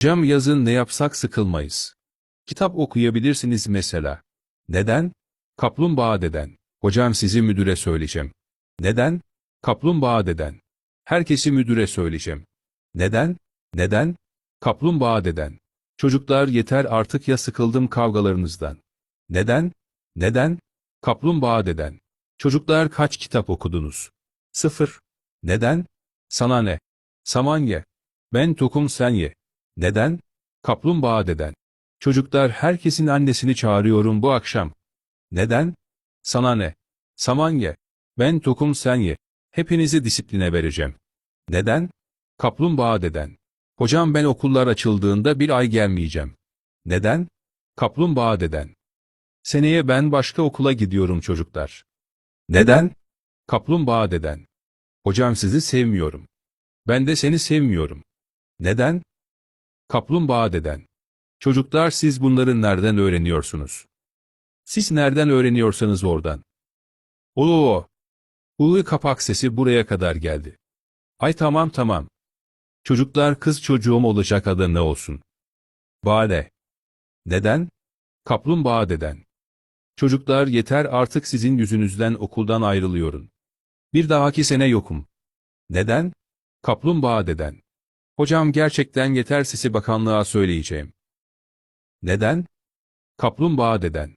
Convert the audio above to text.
Cam yazın ne yapsak sıkılmayız. Kitap okuyabilirsiniz mesela. Neden? Kaplumbağa deden. Hocam sizi müdüre söyleyeceğim. Neden? Kaplumbağa deden. Herkesi müdüre söyleyeceğim. Neden? Neden? Kaplumbağa deden. Çocuklar yeter artık ya sıkıldım kavgalarınızdan. Neden? Neden? Kaplumbağa deden. Çocuklar kaç kitap okudunuz? Sıfır. Neden? Sana ne? Saman ye. Ben tokum sen ye. Neden? Kaplumbağa deden. Çocuklar herkesin annesini çağırıyorum bu akşam. Neden? Sana ne? Saman ye. Ben tokum sen ye. Hepinizi disipline vereceğim. Neden? Kaplumbağa deden. Hocam ben okullar açıldığında bir ay gelmeyeceğim. Neden? Kaplumbağa deden. Seneye ben başka okula gidiyorum çocuklar. Neden? Kaplumbağa deden. Hocam sizi sevmiyorum. Ben de seni sevmiyorum. Neden? Kaplumbağa deden. Çocuklar siz bunları nereden öğreniyorsunuz? Siz nereden öğreniyorsanız oradan. Oo! Ulu kapak sesi buraya kadar geldi. Ay tamam tamam. Çocuklar kız çocuğum olacak adı ne olsun? Bade. Neden? Kaplumbağa deden. Çocuklar yeter artık sizin yüzünüzden okuldan ayrılıyorum. Bir dahaki sene yokum. Neden? Kaplumbağa deden. Hocam gerçekten yeter sesi bakanlığa söyleyeceğim. Neden? Kaplumbağa deden.